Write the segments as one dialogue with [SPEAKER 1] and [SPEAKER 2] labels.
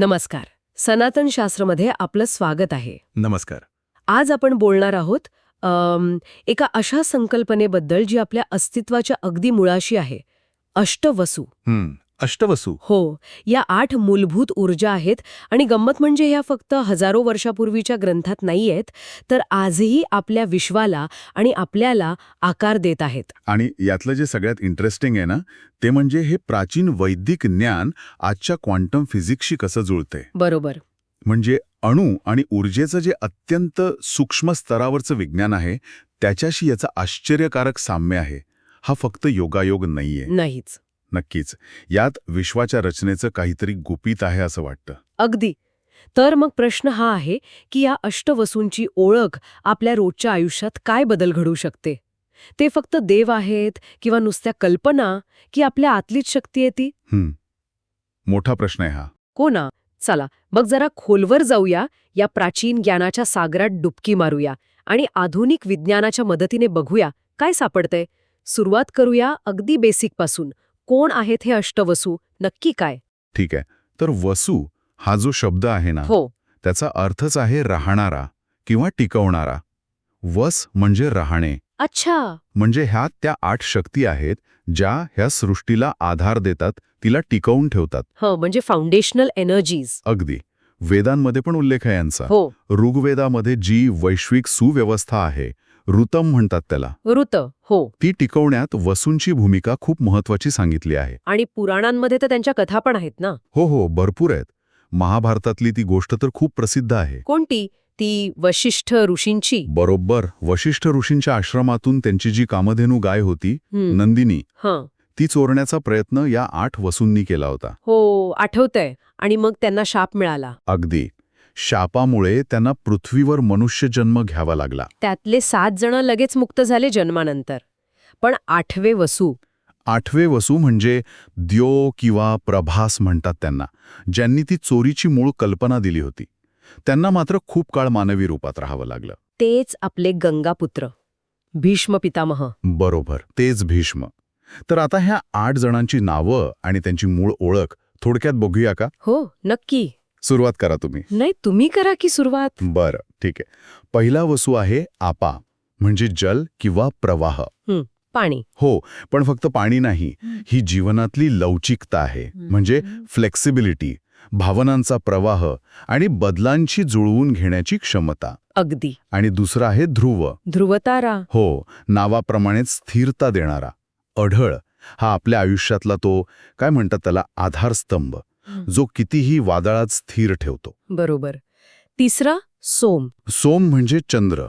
[SPEAKER 1] नमस्कार. सनातन शास्त्रमध्ये आपलं स्वागत आहे.
[SPEAKER 2] नमस्कार.
[SPEAKER 1] आज आपण बोलणार आहोत अम, एका अशा संकल्पनेबद्दल जी आपल्या अस्तित्वाच्या अगदी मुळाशी आहे. अष्टवसू.
[SPEAKER 2] हं, अष्टवसू.
[SPEAKER 1] हो या आठ मूलभूत ऊर्जा आहेत आणि गंमत म्हणजे ह्या फक्त हजारो वर्षापूर्वीच्या ग्रंथात नाहीयेत तर आजही आपल्या विश्वाला आणि आपल्याला आकार देत आहेत.
[SPEAKER 2] आणि यातलं जे सगळ्यात इंटरेस्टिंग आहे ना ते म्हणजे हे प्राचीन वैदिक ज्ञान आजच्या क्वांटम फिजिक्सशी कसं जुळतंय.
[SPEAKER 1] बरोबर.
[SPEAKER 2] म्हणजे अणू आणि ऊर्जेचं जे अत्यंत सूक्ष्म स्तरावरचं विज्ञान आहे त्याच्याशी याचं आश्चर्यकारक साम्य आहे. हा फक्त योगायोग नाहीये.
[SPEAKER 1] नाहीच.
[SPEAKER 2] नक्कीच. यात विश्वाच्या रचनेचं काहीतरी गुपित आहे असं वाटतं.
[SPEAKER 1] अगदी. तर मग प्रश्न हा आहे की या अष्टवसूंची ओळख आपल्या रोजच्या आयुष्यात काय बदल घडू शकते? ते फक्त देव आहेत किंवा नुसत्या कल्पना की आपल्या आतलीच शक्ती आहे ती?
[SPEAKER 2] हं. मोठा प्रश्न आहे हा.
[SPEAKER 1] हो ना. चला मग जरा खोलवर जाऊया या प्राचीन ज्ञानाच्या सागरात डुबकी मारूया आणि आधुनिक विज्ञानाच्या मदतीने बघूया काय सापडतंय? सुरुवात करूया अगदी बेसिकपासून कोण आहेत हे अष्टवसू? नक्की काय?
[SPEAKER 2] ठीक आहे. तर वसू हा जो शब्द आहे ना
[SPEAKER 1] हो.
[SPEAKER 2] त्याचा अर्थच आहे राहणारा किंवा टिकवणारा. वस म्हणजे राहणे.
[SPEAKER 1] अच्छा.
[SPEAKER 2] म्हणजे ह्या त्या आठ शक्ती आहेत ज्या ह्या सृष्टीला आधार देतात तिला टिकवून ठेवतात.
[SPEAKER 1] हो म्हणजे फाउंडेशनल एनर्जीज
[SPEAKER 2] अगदी. वेदांमध्ये पण उल्लेख आहे यांचा.
[SPEAKER 1] हो.
[SPEAKER 2] ऋग्वेदामध्ये जी वैश्विक सुव्यवस्था आहे ऋतम म्हणतात त्याला.
[SPEAKER 1] ऋत हो.
[SPEAKER 2] ती टिकवण्यात वसूंची भूमिका खूप महत्वाची सांगितली आहे.
[SPEAKER 1] आणि पुराणांमध्ये तर त्यांच्या कथा पण आहेत ना?
[SPEAKER 2] हो हो भरपूर आहेत. महाभारतातली ती गोष्ट तर खूप प्रसिद्ध आहे.
[SPEAKER 1] कोणती? ती वशिष्ठ ऋषींची?
[SPEAKER 2] बरोबर. वशिष्ठ ऋषींच्या आश्रमातून त्यांची जी कामधेनू गाय होती नंदिनी
[SPEAKER 1] हं.
[SPEAKER 2] ती चोरण्याचा प्रयत्न या आठ वसूंनी केला होता.
[SPEAKER 1] हो आठवतंय. आणि मग त्यांना शाप मिळाला.
[SPEAKER 2] अगदी. शापामुळे त्यांना पृथ्वीवर मनुष्य जन्म घ्यावा लागला.
[SPEAKER 1] त्यातले सात जण लगेच मुक्त झाले जन्मानंतर. पण आठवे वसू.
[SPEAKER 2] आठवे वसू म्हणजे द्यो किंवा प्रभास म्हणतात त्यांना ज्यांनी ती चोरीची मूळ कल्पना दिली होती. त्यांना मात्र खूप काळ मानवी रूपात राहावं लागलं.
[SPEAKER 1] तेच आपले गंगापुत्र. भीष्म पितामह.
[SPEAKER 2] बरोबर तेच भीष्म. तर आता ह्या आठ जणांची नावं आणि त्यांची मूळ ओळख थोडक्यात बघूया का?
[SPEAKER 1] हो नक्की.
[SPEAKER 2] सुरुवात करा तुम्ही.
[SPEAKER 1] नाही तुम्ही करा की सुरुवात.
[SPEAKER 2] बरं ठीक आहे. पहिला वसू आहे आपा म्हणजे जल किंवा प्रवाह.
[SPEAKER 1] पाणी.
[SPEAKER 2] हो पण फक्त पाणी नाही. ही जीवनातली लवचिकता आहे. म्हणजे फ्लेक्सिबिलिटी भावनांचा प्रवाह आणि बदलांची जुळवून घेण्याची क्षमता.
[SPEAKER 1] अगदी.
[SPEAKER 2] आणि दुसरा आहे ध्रुव.
[SPEAKER 1] ध्रुवतारा.
[SPEAKER 2] हो नावाप्रमाणेच स्थिरता देणारा. अढळ हा आपल्या आयुष्यातला तो काय म्हणतात त्याला आधारस्तंभ. जो कितीही वादळात स्थिर ठेवतो.
[SPEAKER 1] बरोबर. तिसरा सोम.
[SPEAKER 2] सोम म्हणजे चंद्र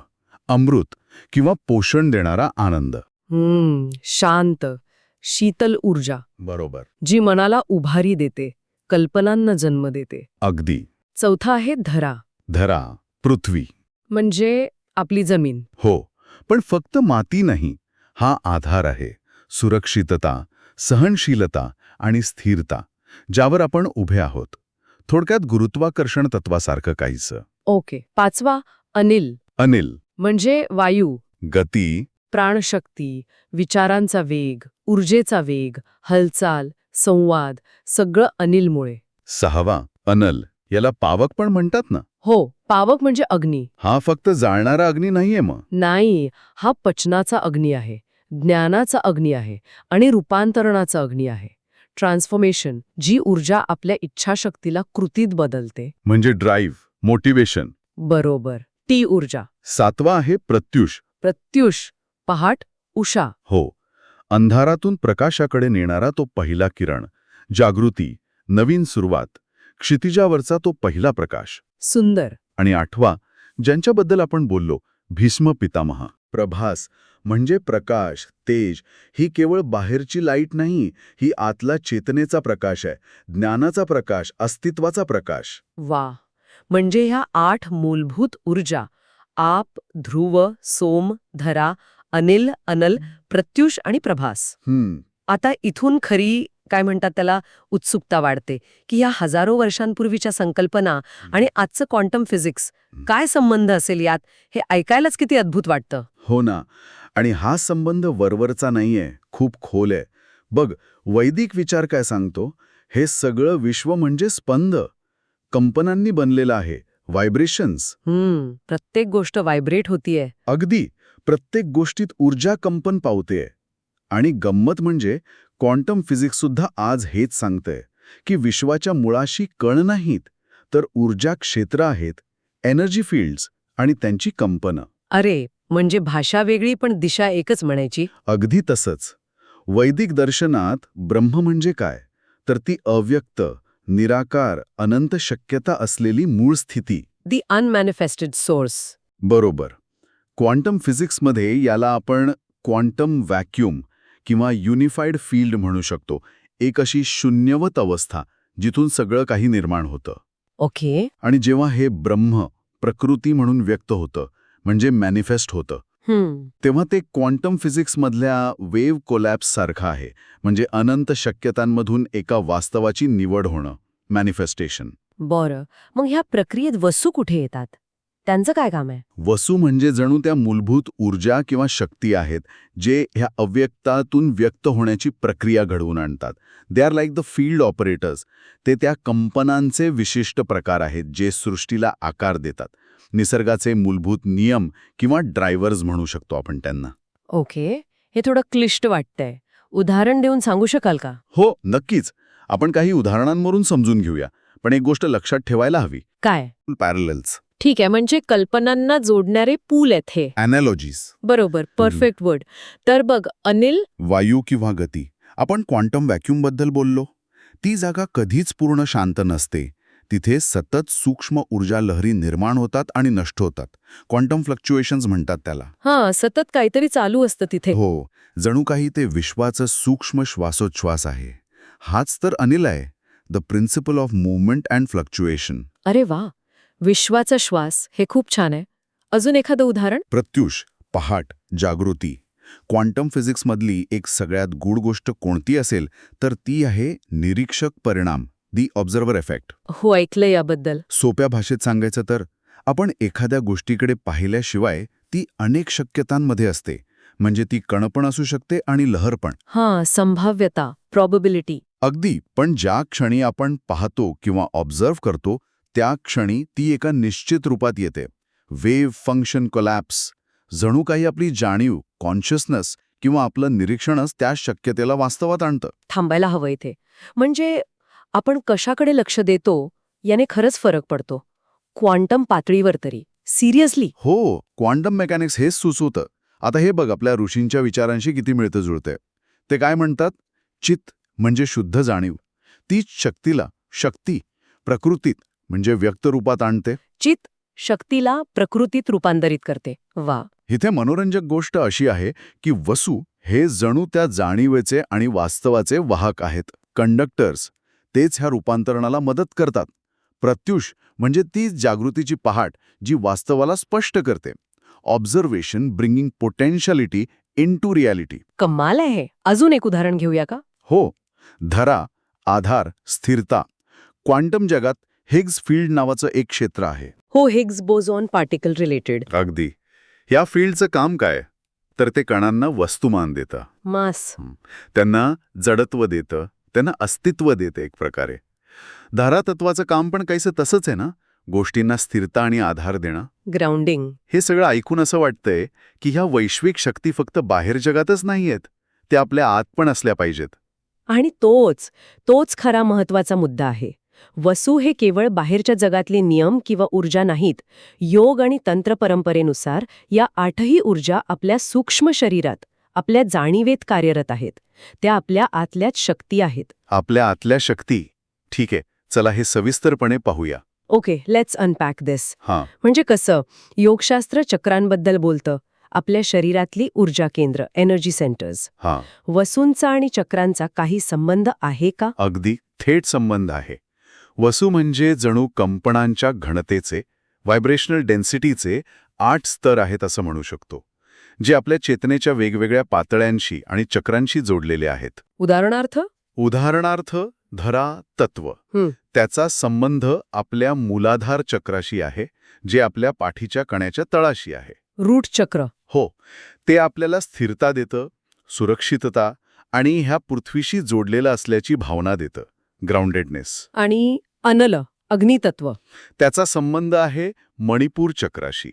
[SPEAKER 2] अमृत किंवा पोषण देणारा आनंद.
[SPEAKER 1] हम्म शांत शीतल ऊर्जा.
[SPEAKER 2] बरोबर.
[SPEAKER 1] जी मनाला उभारी देते कल्पनांना जन्म देते.
[SPEAKER 2] अगदी.
[SPEAKER 1] चौथा आहे धरा.
[SPEAKER 2] धरा पृथ्वी.
[SPEAKER 1] म्हणजे आपली जमीन.
[SPEAKER 2] हो पण फक्त माती नाही हा आधार आहे. सुरक्षितता सहनशीलता आणि स्थिरता. ज्यावर आपण उभे आहोत. थोडक्यात गुरुत्वाकर्षण तत्वासारखं काहीसं.
[SPEAKER 1] ओके. पाचवा अनिल.
[SPEAKER 2] अनिल.
[SPEAKER 1] म्हणजे वायू.
[SPEAKER 2] गती.
[SPEAKER 1] प्राणशक्ती. विचारांचा वेग. ऊर्जेचा वेग. हालचाल. संवाद. सगळं अनिलमुळे.
[SPEAKER 2] सहावा अनल. याला पावक पण म्हणतात ना?
[SPEAKER 1] हो. पावक म्हणजे अग्नी.
[SPEAKER 2] हा फक्त जाळणारा अग्नी नाहीये मग.
[SPEAKER 1] नाही. हा पचनाचा अग्नी आहे. ज्ञानाचा अग्नी आहे. आणि रूपांतरणाचा अग्नी आहे. ट्रान्सफॉर्मेशन जी ऊर्जा आपल्या इच्छाशक्तीला कृतीत बदलते.
[SPEAKER 2] म्हणजे ड्राईव्ह मोटिवेशन.
[SPEAKER 1] बरोबर. ती ऊर्जा.
[SPEAKER 2] सातवा आहे प्रत्युष.
[SPEAKER 1] प्रत्युष पहाट उषा.
[SPEAKER 2] हो. अंधारातून प्रकाशाकडे नेणारा तो पहिला किरण. जागृती नवीन सुरुवात. क्षितिजावरचा तो पहिला प्रकाश.
[SPEAKER 1] सुंदर.
[SPEAKER 2] आणि आठवा ज्यांच्याबद्दल आपण बोललो भीष्म पितामह. प्रभास म्हणजे प्रकाश तेज ही केवळ बाहेरची लाइट नाही ही आतला चेतनेचा प्रकाश आहे ज्ञानाचा प्रकाश अस्तित्वाचा प्रकाश.
[SPEAKER 1] वा म्हणजे ह्या आठ मूलभूत ऊर्जा आप ध्रुव सोम धरा अनिल अनल प्रत्युष आणि प्रभास.
[SPEAKER 2] हम्म.
[SPEAKER 1] आता इथून खरी काय म्हणतात त्याला उत्सुकता वाढते की या हजारो वर्षांपूर्वीच्या संकल्पना आणि आजचं क्वांटम फिजिक्स काय संबंध असेल यात हे ऐकायलाच किती अद्भुत वाटतं.
[SPEAKER 2] हो ना. आणि हा संबंध वरवरचा नाहीये खूप खोल आहे. बघ वैदिक विचार काय सांगतो? हे सगळं विश्व म्हणजे स्पंद. कंपनांनी बनलेला आहे व्हायब्रेशन्स.
[SPEAKER 1] प्रत्येक गोष्ट व्हायब्रेट होतीये.
[SPEAKER 2] अगदी प्रत्येक गोष्टीत ऊर्जा कंपन पावतेय. आणि गंमत म्हणजे क्वांटम फिजिक्ससुद्धा आज हेच सांगतंय की विश्वाच्या मुळाशी कण नाहीत तर ऊर्जा क्षेत्र आहेत एनर्जी फील्ड्स आणि त्यांची कंपनं.
[SPEAKER 1] अरे म्हणजे भाषा वेगळी पण दिशा एकच म्हणायची?
[SPEAKER 2] अगदी तसंच. वैदिक दर्शनात ब्रह्म म्हणजे काय? तर ती अव्यक्त निराकार अनंत शक्यता असलेली मूळ स्थिती.
[SPEAKER 1] दी अनमॅनिफेस्टेड सोर्स
[SPEAKER 2] बरोबर. क्वांटम फिजिक्समध्ये याला आपण क्वांटम व्हॅक्यूम किंवा युनिफाईड फील्ड म्हणू शकतो. एक अशी शून्यवत अवस्था जिथून सगळं काही निर्माण होतं.
[SPEAKER 1] ओके.
[SPEAKER 2] आणि जेव्हा हे ब्रह्म प्रकृती म्हणून व्यक्त होतं म्हणजे मॅनिफेस्ट होतं. तेव्हा ते क्वांटम फिजिक्समधल्या वेव्ह कोलॅप्स सारखं आहे. म्हणजे अनंत शक्यतांमधून एका वास्तवाची निवड होणं. मॅनिफेस्टेशन
[SPEAKER 1] बरं. मग ह्या प्रक्रियेत वस्तू कुठे येतात? त्यांचं काय काम आहे?
[SPEAKER 2] वसू म्हणजे जणू त्या मूलभूत ऊर्जा किंवा शक्ती आहेत जे ह्या अव्यक्तातून व्यक्त होण्याची प्रक्रिया घडवून आणतात. They are like the field operators ते त्या कंपनांचे विशिष्ट प्रकार आहेत जे सृष्टीला आकार देतात. निसर्गाचे मूलभूत नियम किंवा ड्रायव्हर्स म्हणू शकतो आपण त्यांना.
[SPEAKER 1] ओके. हे थोडं क्लिष्ट वाटतंय. उदाहरण देऊन सांगू शकाल का?
[SPEAKER 2] हो नक्कीच. आपण काही उदाहरणांवरून समजून घेऊया. पण एक गोष्ट लक्षात ठेवायला हवी.
[SPEAKER 1] काय?
[SPEAKER 2] पॅरलल्स
[SPEAKER 1] ठीक आहे म्हणजे कल्पनांना जोडणारे पूल आहेत हे.
[SPEAKER 2] अॅनॅलॉजीज
[SPEAKER 1] बरोबर परफेक्ट वर्ड तर बघ अनिल?
[SPEAKER 2] वायू किंवा गती. आपण क्वांटम व्हॅक्यूमबद्दल बोललो. ती जागा कधीच पूर्ण शांत नसते. तिथे सतत सूक्ष्म ऊर्जा लहरी निर्माण होतात आणि नष्ट होतात. क्वांटम फ्लक्च्युएशन्स म्हणतात त्याला.
[SPEAKER 1] हा सतत काहीतरी चालू असतं तिथे.
[SPEAKER 2] हो जणू काही ते विश्वाचं सूक्ष्म श्वासोच्छ्वास आहे. हाच तर अनिल आहे. The principle of movement and fluctuation
[SPEAKER 1] अरे वा! विश्वाचा श्वास हे खूप छान आहे. अजून एखादं उदाहरण?
[SPEAKER 2] प्रत्युष पहाट जागृती. क्वांटम फिजिक्समधली एक सगळ्यात गूढ गोष्ट कोणती असेल तर ती आहे निरीक्षक परिणाम दी ऑब्झर्वर इफेक्ट.
[SPEAKER 1] हो ऐकलं याबद्दल.
[SPEAKER 2] सोप्या भाषेत सांगायचं तर आपण एखाद्या गोष्टीकडे पाहिल्याशिवाय ती अनेक शक्यतांमध्ये असते. म्हणजे ती कणपण असू शकते आणि लहर पण.
[SPEAKER 1] हा संभाव्यता प्रॉबिलिटी
[SPEAKER 2] अगदी पण ज्या क्षणी आपण पाहतो किंवा ऑब्झर्व्ह करतो त्या क्षणी ती एका निश्चित रूपात येते. वेव्ह फंक्शन कोलॅप्स जणू काही आपली जाणीव कॉन्शियसनेस किंवा आपलं निरीक्षणच त्या शक्यतेला वास्तवात आणतं.
[SPEAKER 1] थांबायला हवं इथे. म्हणजे आपण कशाकडे लक्ष देतो याने खरंच फरक पडतो. क्वांटम पातळीवर तरी. सिरियसली?
[SPEAKER 2] हो क्वांटम मेकॅनिक्स हेच सुचवतं. आता हे बघ आपल्या ऋषींच्या विचारांशी किती मिळतं जुळतंय. ते काय म्हणतात? चित म्हणजे शुद्ध जाणीव. तीच शक्तीला शक्ती प्रकृतीत म्हणजे व्यक्त रूपात आणते?
[SPEAKER 1] चित शक्तीला प्रकृतीत रूपांतरित करते. वा.
[SPEAKER 2] इथे मनोरंजक गोष्ट अशी आहे की वसू हे जणू त्या जाणीवेचे आणि वास्तवाचे वाहक आहेत. कंडक्टर्स तेच ह्या रूपांतरणाला मदत करतात. प्रत्युष म्हणजे तीच जागृतीची पहाट जी वास्तवाला स्पष्ट करते. Observation bringing potentiality into reality.
[SPEAKER 1] कमाल आहे. अजून एक उदाहरण घेऊया का?
[SPEAKER 2] हो. धरा आधार स्थिरता. क्वांटम जगात हिग्स फील्ड नावाचं एक क्षेत्र आहे.
[SPEAKER 1] हो हिग्स बोझॉन पार्टिकल रिलेटेड.
[SPEAKER 2] अगदी. या फील्डचं काम काय? तर ते कणांना वस्तुमान देतं.
[SPEAKER 1] मास.
[SPEAKER 2] त्यांना जडत्व देतं. त्यांना अस्तित्व देतं एक प्रकारे. धारातत्वाचं काम पण काहीसं तसंच आहे ना? गोष्टींना स्थिरता आणि आधार देणं.
[SPEAKER 1] ग्राउंडिंग
[SPEAKER 2] हे सगळं ऐकून असं वाटतंय की ह्या वैश्विक शक्ती फक्त बाहेर जगातच नाहीयेत. त्या आपल्या आत पण असल्या पाहिजेत.
[SPEAKER 1] आणि तोच तोच खरा महत्त्वाचा मुद्दा आहे. वसू हे केवळ बाहेरच्या जगातले नियम किंवा ऊर्जा नाहीत. योग आणि तंत्र परंपरेनुसार या आठही ऊर्जा आपल्या सूक्ष्म शरीरात आपल्या जाणीवेत कार्यरत आहेत. त्या आपल्या आतल्याच शक्ती आहेत.
[SPEAKER 2] आपल्या आतल्या शक्ती. ठीक आहे चला हे सविस्तरपणे पाहूया.
[SPEAKER 1] ओके लेट्स अनपॅक दिस
[SPEAKER 2] हां.
[SPEAKER 1] म्हणजे कसं? योगशास्त्र चक्रांबद्दल बोलतं. आपल्या शरीरातली ऊर्जा केंद्र एनर्जी सेंटर्स वसूंचा आणि चक्रांचा काही संबंध आहे का?
[SPEAKER 2] अगदी थेट संबंध आहे. वसू म्हणजे जणू कंपनांच्या घनतेचे व्हायब्रेशनल डेन्सिटीचे आठ स्तर आहेत असं म्हणू शकतो जे आपल्या चेतनेच्या वेगवेगळ्या पातळ्यांशी आणि चक्रांशी जोडलेले आहेत.
[SPEAKER 1] उदाहरणार्थ?
[SPEAKER 2] उदाहरणार्थ धरा तत्व. त्याचा संबंध आपल्या मूलाधार चक्राशी आहे जे आपल्या पाठीच्या कण्याच्या तळाशी आहे.
[SPEAKER 1] रूट चक्र.
[SPEAKER 2] हो ते आपल्याला स्थिरता देतं सुरक्षितता आणि ह्या पृथ्वीशी जोडलेलं असल्याची भावना देतं. ग्राउंडेडनेस.
[SPEAKER 1] आणि अनल
[SPEAKER 3] अग्नितत्व.
[SPEAKER 2] त्याचा संबंध आहे मणिपूर चक्राशी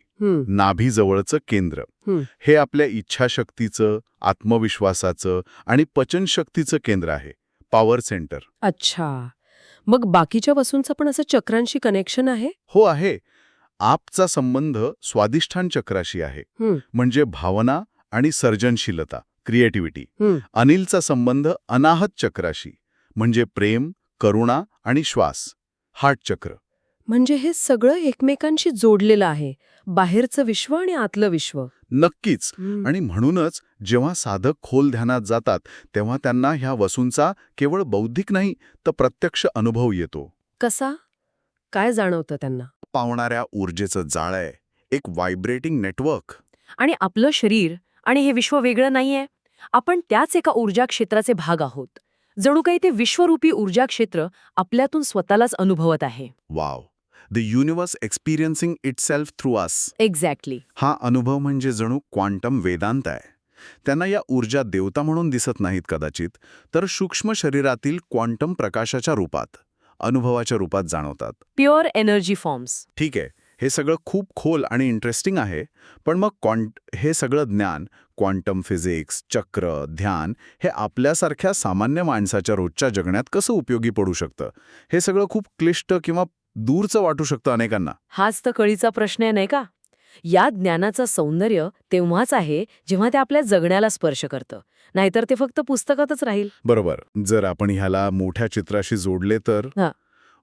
[SPEAKER 2] नाभीजवळचं केंद्र.
[SPEAKER 3] हं.
[SPEAKER 2] आपल्या इच्छाशक्तीचं आत्मविश्वासाचं आणि पचनशक्तीचं केंद्र आहे पॉवर सेंटर.
[SPEAKER 3] अच्छा. मग बाकीच्या वसूंचं पण असं चक्रांशी कनेक्शन आहे?
[SPEAKER 2] हो आहे. आपचा संबंध स्वादिष्ठान चक्राशी आहे. म्हणजे भावना आणि सर्जनशीलता क्रिएटिव्हिटी. अनिलचा संबंध अनाहत चक्राशी म्हणजे प्रेम करुणा आणि श्वास हार्ट चक्र.
[SPEAKER 3] म्हणजे हे सगळं एकमेकांशी जोडलेलं आहे बाहेरचं विश्व आणि आतलं विश्व.
[SPEAKER 2] नक्कीच. आणि म्हणूनच जेव्हा साधक खोल ध्यानात जातात तेव्हा त्यांना ह्या वसूंचा केवळ बौद्धिक नाही तर प्रत्यक्ष अनुभव येतो.
[SPEAKER 3] कसा? काय जाणवतं त्यांना?
[SPEAKER 2] पावणाऱ्या ऊर्जेचं जाळं आहे एक व्हायब्रेटिंग नेटवर्क.
[SPEAKER 1] आणि आपलं शरीर आणि हे विश्व वेगळं नाहीये. आपण त्याच एका ऊर्जा क्षेत्राचे भाग आहोत. जणू काही ते विश्वरूपी ऊर्जा क्षेत्र आपल्यातून स्वतःलाच अनुभवत आहे.
[SPEAKER 2] Wow the universe experiencing itself through us
[SPEAKER 1] exactly
[SPEAKER 2] हा अनुभव म्हणजे जणू क्वांटम वेदांत आहे. त्यांना या ऊर्जा देवता म्हणून दिसत नाहीत कदाचित तर सूक्ष्म शरीरातील क्वांटम प्रकाशाच्या रूपात अनुभवाच्या रूपात जाणवतात.
[SPEAKER 1] प्युअर एनर्जी फॉर्म्स
[SPEAKER 2] ठीक आहे हे सगळं खूप खोल आणि इंटरेस्टिंग आहे पण मग क्वांट हे सगळं ज्ञान क्वांटम फिजिक्स चक्र ध्यान हे आपल्यासारख्या सामान्य माणसाच्या रोजच्या जगण्यात कसं उपयोगी पडू शकतं? हे सगळं खूप क्लिष्ट किंवा दूरचं वाटू शकतं अनेकांना.
[SPEAKER 1] हाच तर कळीचा प्रश्न आहे नाही का? या ज्ञानाचं सौंदर्य तेव्हाच आहे जेव्हा ते आपल्या जगण्याला स्पर्श करतं. नाहीतर ते फक्त पुस्तकातच राहील.
[SPEAKER 2] बरोबर. जर आपण ह्याला मोठ्या चित्राशी जोडले तर
[SPEAKER 1] हा.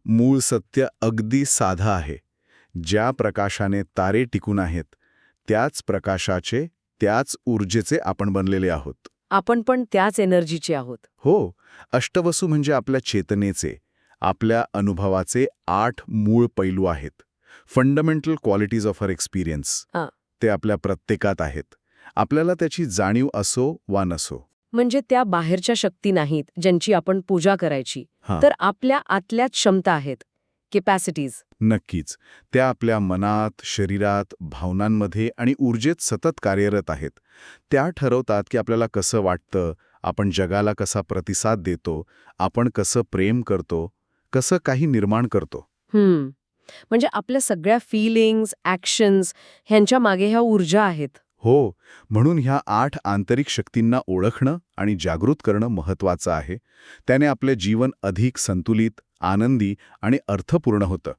[SPEAKER 2] मूळ सत्य अगदी साधं आहे. ज्या प्रकाशाने तारे टिकून आहेत त्याच प्रकाशाचे त्याच ऊर्जेचे आपण बनलेले आहोत.
[SPEAKER 1] आपण पण त्याच एनर्जीचे आहोत.
[SPEAKER 2] हो अष्टवसू म्हणजे आपल्या चेतनेचे आपल्या अनुभवाचे आठ मूळ पैलू आहेत. Fundamental qualities of our experience. ते आपल्या प्रत्येकात आहेत. आपल्याला त्याची जाणीव असो वा नसो.
[SPEAKER 1] म्हणजे त्या बाहेरच्या शक्ती नाहीत ज्यांची आपण पूजा करायची. तर आपल्या आतल्याच क्षमता आहेत. कॅपॅसिटीज
[SPEAKER 2] नक्कीच. त्या आपल्या मनात शरीरात भावनांमध्ये आणि ऊर्जेत सतत कार्यरत आहेत. त्या ठरवतात की आपल्याला कसं वाटतं आपण जगाला कसा प्रतिसाद देतो आपण कसं प्रेम करतो कसं काही निर्माण करतो.
[SPEAKER 1] हम्म. म्हणजे आपल्या सगळ्या फिलिंग्स ॲक्शन्स ह्यांच्या मागे ह्या ऊर्जा आहेत.
[SPEAKER 2] हो. म्हणून ह्या आठ आंतरिक शक्तींना ओळखणं आणि जागृत करणं महत्वाचं आहे. त्याने आपले जीवन अधिक संतुलित आनंदी आणि अर्थपूर्ण होतं.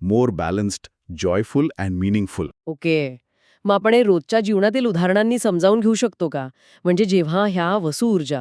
[SPEAKER 2] More balanced joyful and meaningful.
[SPEAKER 1] Okay. मग आपण हे रोजच्या जीवनातील उदाहरणांनी समजावून घेऊ शकतो का? म्हणजे जेव्हा ह्या वसू ऊर्जा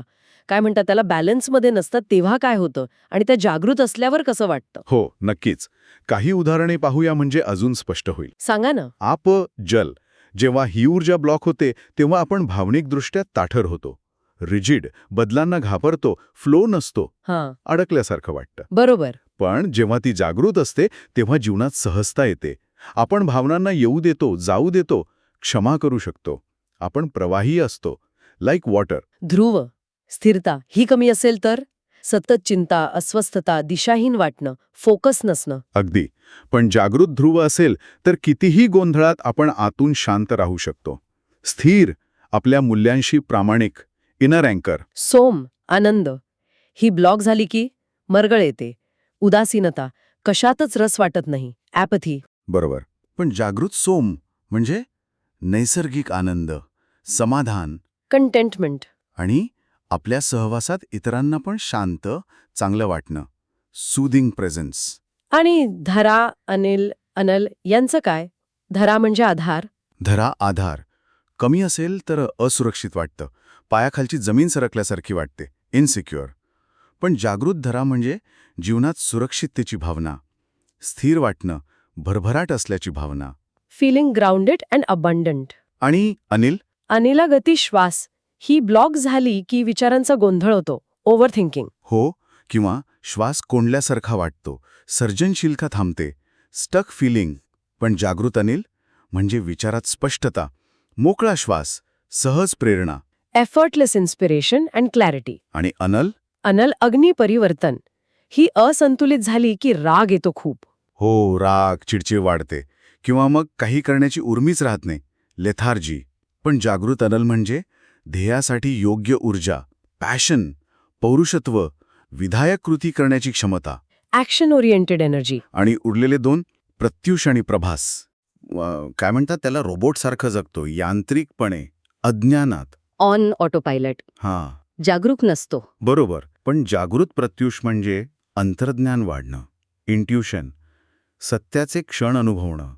[SPEAKER 1] काय म्हणतात त्याला बॅलन्समध्ये नसतात तेव्हा काय होतं? आणि त्या जागृत असल्यावर कसं वाटतं?
[SPEAKER 2] हो नक्कीच. काही उदाहरणे पाहूया म्हणजे अजून स्पष्ट होईल.
[SPEAKER 1] सांगा ना.
[SPEAKER 2] आप जल जेव्हा ही ऊर्जा ब्लॉक होते तेव्हा आपण भावनिकदृष्ट्या ताठर होतो. रिजिड बदलांना घाबरतो फ्लो नसतो
[SPEAKER 1] हां.
[SPEAKER 2] अडकल्यासारखं वाटतं.
[SPEAKER 1] बरोबर.
[SPEAKER 2] पण जेव्हा ती जागृत असते तेव्हा जीवनात सहजता येते. आपण भावनांना येऊ देतो जाऊ देतो क्षमा करू शकतो. आपण प्रवाही असतो. लाईक वॉटर
[SPEAKER 1] ध्रुव स्थिरता ही कमी असेल तर? सतत चिंता अस्वस्थता दिशाहीन वाटणं फोकस नसणं.
[SPEAKER 2] अगदी. पण जागृत ध्रुव असेल तर कितीही गोंधळात आपण आतून शांत राहू शकतो. स्थिर आपल्या मूल्यांशी प्रामाणिक. इनर अँकर
[SPEAKER 1] सोम आनंद. ही ब्लॉक झाली की मरगळ येते. उदासीनता. कशातच रस वाटत नाही. ॲपथी
[SPEAKER 2] बरोबर. पण जागृत सोम म्हणजे नैसर्गिक आनंद समाधान.
[SPEAKER 1] कंटेंटमेंट
[SPEAKER 2] आणि आपल्या सहवासात इतरांना पण शांत चांगलं वाटणं. सुदिंग प्रेझेन्स
[SPEAKER 1] आणि धरा अनिल अनल यांचं काय? धरा म्हणजे आधार.
[SPEAKER 2] धरा आधार. कमी असेल तर असुरक्षित वाटतं. पायाखालची जमीन सरकल्यासारखी वाटते इनसिक्युअर पण जागृत धरा म्हणजे जीवनात सुरक्षिततेची भावना स्थिर वाटणं भरभराट असल्याची भावना.
[SPEAKER 1] फिलिंग ग्राउंडेड अँड अबंडंट
[SPEAKER 2] आणि अनिल?
[SPEAKER 1] अनिला गती श्वास. ही ब्लॉक झाली की विचारांचा गोंधळ होतो ओव्हर थिंकिंग
[SPEAKER 2] हो किंवा श्वास कोंडल्यासारखा वाटतो सर्जनशीलता थांबते स्टक फिलिंग पण जागृत अनिल? म्हणजे विचारात स्पष्टता मोकळा श्वास सहज प्रेरणा.
[SPEAKER 1] एफर्टलेस इन्स्पिरेशन अँड क्लॅरिटी
[SPEAKER 2] आणि अनल?
[SPEAKER 1] अनल अग्नी परिवर्तन. ही असंतुलित झाली की राग येतो खूप.
[SPEAKER 2] हो राग चिडचिड वाढते. किंवा मग काही करण्याची उर्मीच राहत नाही. लेथार्जी. पण जागृत अनल म्हणजे ध्येयासाठी योग्य ऊर्जा पॅशन पौरुषत्व विधायक कृती करण्याची क्षमता.
[SPEAKER 1] ॲक्शन ओरिएंटेड एनर्जी
[SPEAKER 2] आणि उरलेले दोन प्रत्युष आणि प्रभास. काय म्हणतात त्याला? रोबोटसारखं जगतो. यांत्रिकपणे अज्ञानात.
[SPEAKER 1] On autopilot.
[SPEAKER 2] हां.
[SPEAKER 1] जागरूक नसतो.
[SPEAKER 2] बरोबर. पण जागृत प्रत्युष म्हणजे अंतर्ज्ञान वाढणं इंट्युशन सत्याचे क्षण अनुभवणं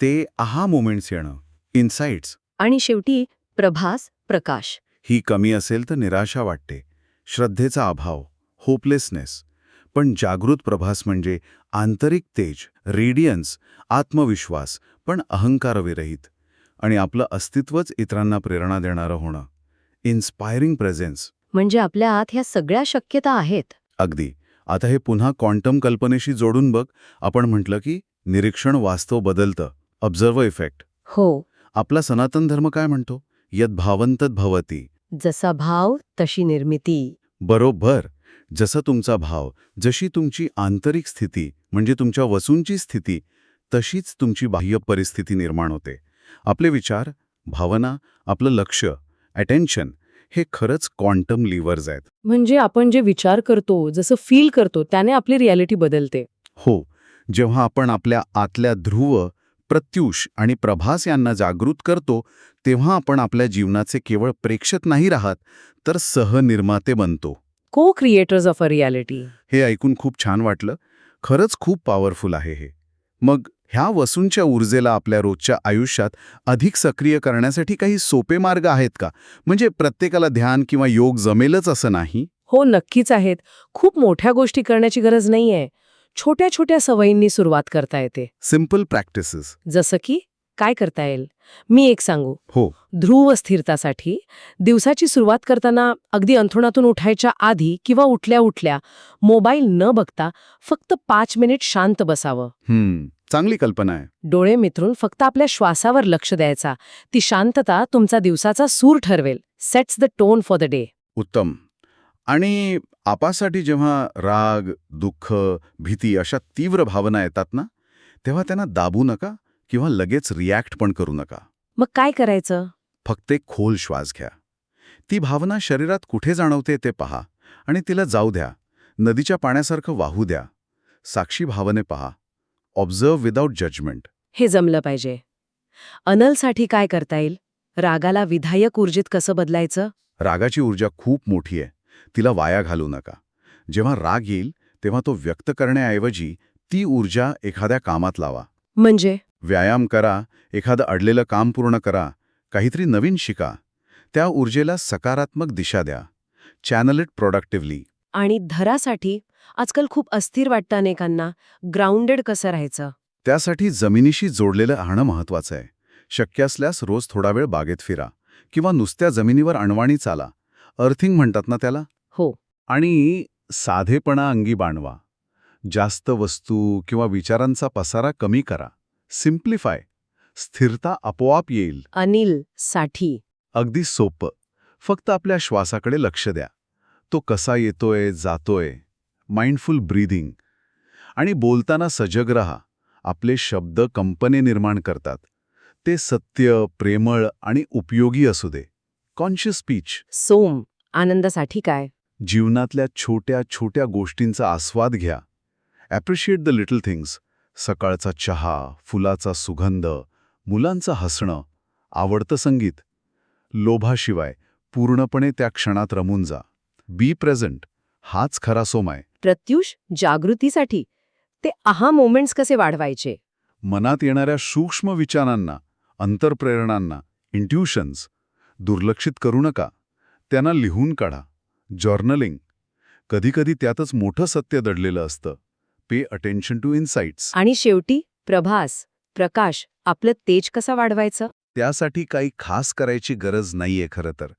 [SPEAKER 2] ते आहा मोमेंट्स येणं इन्साइट्स
[SPEAKER 1] आणि शेवटी प्रभास प्रकाश.
[SPEAKER 2] ही कमी असेल तर निराशा वाटते श्रद्धेचा अभाव होपलेसनेस पण जागृत प्रभास म्हणजे आंतरिक तेज रेडियन्स आत्मविश्वास पण अहंकारविरहित. आणि आपलं अस्तित्वच इतरांना प्रेरणा देणारं होणं. इन्स्पायरिंग प्रेझेन्स
[SPEAKER 1] म्हणजे आपल्या आत ह्या सगळ्या शक्यता आहेत.
[SPEAKER 2] अगदी. आता हे पुन्हा क्वांटम कल्पनेशी जोडून बघ. आपण म्हटलं की निरीक्षण वास्तव बदलतं. ऑब्झर्व इफेक्ट
[SPEAKER 1] हो.
[SPEAKER 2] आपला सनातन धर्म काय म्हणतो? यद भावंतत भवती.
[SPEAKER 1] जसा भाव तशी निर्मिती.
[SPEAKER 2] बरोबर. जसा तुमचा भाव जशी तुमची आंतरिक स्थिती म्हणजे तुमच्या वसूंची स्थिती तशीच तुमची बाह्य परिस्थिती निर्माण होते. आपले विचार भावना आपलं लक्ष अटेन्शन हे खरंच क्वांटम लिव्हर्स आहेत.
[SPEAKER 1] म्हणजे आपण जे विचार करतो जसं फील करतो त्याने आपली रियालिटी बदलते.
[SPEAKER 2] हो जेव्हा आपण आपल्या आतल्या ध्रुव प्रत्युष आणि प्रभास यांना जागृत करतो तेव्हा आपण आपल्या जीवनाचे केवळ प्रेक्षक नाही राहत तर सहनिर्माते बनतो.
[SPEAKER 1] को क्रिएटर्स ऑफ अ रियालिटी
[SPEAKER 2] हे ऐकून खूप छान वाटलं. खरंच खूप पॉवरफुल आहे हे. मग ह्या वसूंच्या ऊर्जेला आपल्या रोजच्या आयुष्यात अधिक सक्रिय करण्यासाठी काही सोपे मार्ग आहेत का? म्हणजे प्रत्येकाला ध्यान किंवा योग जमेलच असं नाही?
[SPEAKER 1] हो नक्कीच आहेत. खूप मोठ्या गोष्टी करण्याची गरज नाहीये. छोट्या छोट्या सवयींनी सुरुवात करता येते.
[SPEAKER 2] सिंपल प्रॅक्टिसेस
[SPEAKER 1] जसं की काय करता येईल? मी एक सांगू.
[SPEAKER 2] हो.
[SPEAKER 1] ध्रुव स्थिरतासाठी दिवसाची सुरुवात करताना अगदी अंथरुणातून उठायच्या आधी किंवा उठल्या उठल्या मोबाईल न बघता फक्त पाच मिनिट शांत बसावं.
[SPEAKER 2] चांगली कल्पना आहे.
[SPEAKER 1] डोळे मिथरून फक्त आपल्या श्वासावर लक्ष द्यायचा. ती शांतता तुमचा दिवसाचा सूर ठरवेल. Sets the tone for the day
[SPEAKER 2] उत्तम. आणि आपासाठी जेव्हा राग दुःख भीती अशा तीव्र भावना येतात ना तेव्हा त्यांना दाबू नका किंवा लगेच रिॲक्ट पण करू नका.
[SPEAKER 1] मग काय करायचं?
[SPEAKER 2] फक्त एक खोल श्वास घ्या. ती भावना शरीरात कुठे जाणवते ते पहा आणि तिला जाऊ द्या. नदीच्या पाण्यासारखं वाहू द्या. साक्षी भावने पहा. ऑब्झर्व विदाऊट जजमेंट
[SPEAKER 1] हे जमलं पाहिजे. अनलसाठी काय करता येईल? रागाला विधायक ऊर्जित कसं बदलायचं?
[SPEAKER 2] रागाची ऊर्जा खूप मोठी आहे. तिला वाया घालू नका. जेव्हा राग येईल तेव्हा तो व्यक्त करण्याऐवजी ती ऊर्जा एखाद्या कामात लावा.
[SPEAKER 1] म्हणजे?
[SPEAKER 2] व्यायाम करा एखादं अडलेलं काम पूर्ण करा काहीतरी नवीन शिका. त्या ऊर्जेला सकारात्मक दिशा द्या. Channel it productively.
[SPEAKER 1] आणि धरासाठी आजकाल खूप अस्थिर वाटतं अनेकांना. ग्राउंडेड कसं राहायचं?
[SPEAKER 2] त्यासाठी जमिनीशी जोडलेलं राहणं महत्वाचं आहे. शक्य असल्यास रोज थोडा वेळ बागेत फिरा किंवा नुसत्या जमिनीवर अणवाणी चाला. अर्थिंग म्हणतात ना त्याला?
[SPEAKER 1] हो.
[SPEAKER 2] आणि साधेपणा अंगी बाणवा. जास्त वस्तू किंवा विचारांचा पसारा कमी करा. सिम्प्लिफाय. स्थिरता आपोआप येईल.
[SPEAKER 1] अनिलसाठी.
[SPEAKER 2] अगदी सोपं. फक्त आपल्या श्वासाकडे लक्ष द्या. तो कसा येतोय जातोय माइंडफुल ब्रीदिंग. आणि बोलताना सजग रहा आपले शब्द कंपने निर्माण करतात. ते सत्य प्रेमळ आणि उपयोगी असू दे. Conscious speech.
[SPEAKER 1] सोम आनंदासाठी काय?
[SPEAKER 2] जीवनातल्या छोट्या छोट्या गोष्टींचा आस्वाद घ्या. ॲप्रिशिएट द लिटल थिंग्स सकाळचा चहा फुलाचा सुगंध मुलांचं हसणं आवडतं संगीत. लोभाशिवाय पूर्णपणे त्या क्षणात रमून जा. बी प्रेझेंट हाच खरा सोम आहे.
[SPEAKER 1] प्रत्युष जागृतीसाठी ते आहा मोमेंट्स कसे वाढवायचे?
[SPEAKER 2] मनात येणाऱ्या सूक्ष्म विचारांना अंतरप्रेरणांना इंट्युशन्स दुर्लक्षित करू नका. त्यांना लिहून काढा. जर्नलिंग कधीकधी त्यातच मोठं सत्य दडलेलं असतं. पे अटेन्शन टू इन्साइट्स
[SPEAKER 1] आणि शेवटी प्रभास प्रकाश आपलं तेज कसं वाढवायचं?
[SPEAKER 2] त्यासाठी काही खास करायची गरज नाहीये खरं तर.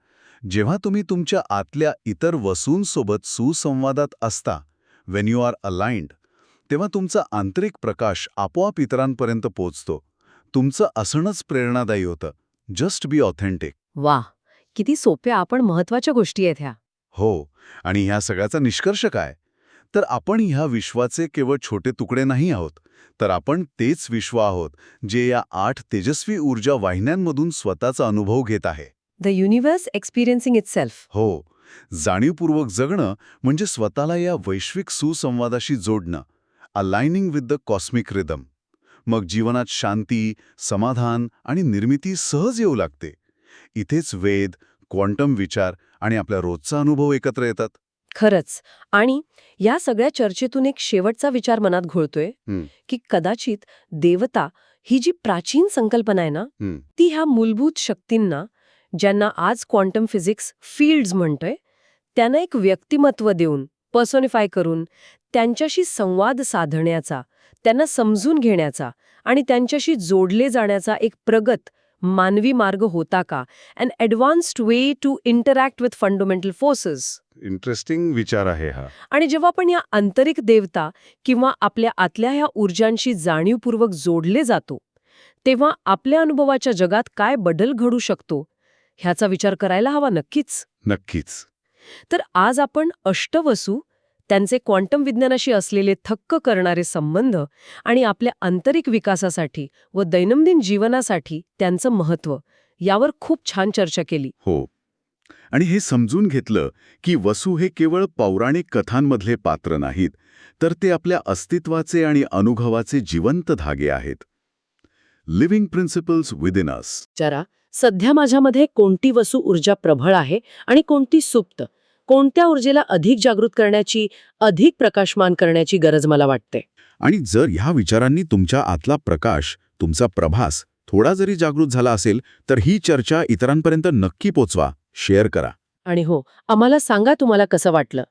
[SPEAKER 2] जेव्हा तुम्ही तुमच्या आतल्या इतर वसूंसोबत सुसंवादात असता वेन यू आर अलाइंड तेव्हा तुमचा आंतरिक प्रकाश आपोआप इतरांपर्यंत पोचतो. तुमचं असणंच प्रेरणादायी होतं. जस्ट बी ऑथेंटिक
[SPEAKER 1] वा किती सोप्या आपण महत्त्वाच्या गोष्टी आहेत ह्या.
[SPEAKER 2] हो आणि ह्या सगळ्याचा निष्कर्ष काय? तर आपण ह्या विश्वाचे केवळ छोटे तुकडे नाही आहोत तर आपण तेच विश्व आहोत जे या आठ तेजस्वी ऊर्जा वाहिन्यांमधून स्वतःचा अनुभव घेत आहे.
[SPEAKER 1] The universe experiencing itself
[SPEAKER 2] हो जाणीवपूर्वक जगणं म्हणजे स्वतःला या वैश्विक सुसंवादाशी जोडणं aligning with the cosmic rhythm मग जीवनात शांती समाधान आणि निर्मिती सहज येऊ लागते इथेच वेद क्वांटम विचार आणि आपला रोजचा अनुभव एकत्र येतात
[SPEAKER 1] खरंच आणि या सगळ्या चर्चेतून एक शेवटचा विचार मनात घोळतोय. की कदाचित देवता ही जी प्राचीन संकल्पना आहे ना. ती ह्या मूलभूत शक्तींना ज्यांना आज क्वांटम फिजिक्स फील्ड्स म्हणतोय त्यांना एक व्यक्तिमत्व देऊन पर्सोनिफाय करून त्यांच्याशी संवाद साधण्याचा त्यांना समजून घेण्याचा आणि त्यांच्याशी जोडले जाण्याचा एक प्रगत मानवी मार्ग होता का? An advanced way to interact with fundamental forces
[SPEAKER 2] interesting विचार आहे हा.
[SPEAKER 1] आणि जेव्हा आपण या आंतरिक देवता किंवा आपल्या आतल्या ह्या ऊर्जांशी जाणीवपूर्वक जोडले जातो तेव्हा आपल्या अनुभवाच्या जगात काय बदल घडू शकतो ह्याचा विचार करायला हवा नक्कीच.
[SPEAKER 2] नक्कीच.
[SPEAKER 1] तर आज आपण अष्टवसू त्यांचे क्वांटम विज्ञानाशी असलेले थक्क करणारे संबंध आणि आपल्या आंतरिक विकासासाठी व दैनंदिन जीवनासाठी त्यांचं महत्त्व यावर खूप छान चर्चा केली.
[SPEAKER 2] हो. आणि हे समजून घेतलं की वसू हे केवळ पौराणिक कथांमधले पात्र नाहीत तर ते आपल्या अस्तित्वाचे आणि अनुभवाचे जिवंत धागे आहेत. Living principles within us.
[SPEAKER 1] विचारा सध्या माझ्यामध्ये कोणती वसू ऊर्जा प्रबळ आहे आणि कोणती सुप्त? कोणत्या ऊर्जेला अधिक जागृत करण्याची अधिक प्रकाशमान करण्याची गरज मला वाटते?
[SPEAKER 2] आणि जर ह्या विचारांनी तुमच्या आतला प्रकाश तुमचा प्रभास थोडा जरी जागृत झाला असेल तर ही चर्चा इतरांपर्यंत नक्की पोचवा. शेअर करा.
[SPEAKER 1] आणि हो आम्हाला सांगा तुम्हाला कसं वाटलं.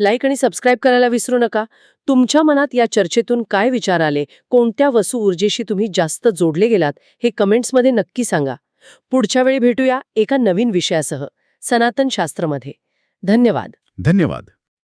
[SPEAKER 1] लाईक आणि सबस्क्राईब करायला विसरू नका. तुमच्या मनात या चर्चेतून काय विचार आले? कोणत्या वसू ऊर्जेशी तुम्ही जास्त जोडले गेलात? हे कमेंट्समध्ये नक्की सांगा. पुढच्या वेळी भेटूया एका नवीन विषयासह. सनातन शास्त्रमध्ये. धन्यवाद.
[SPEAKER 2] धन्यवाद.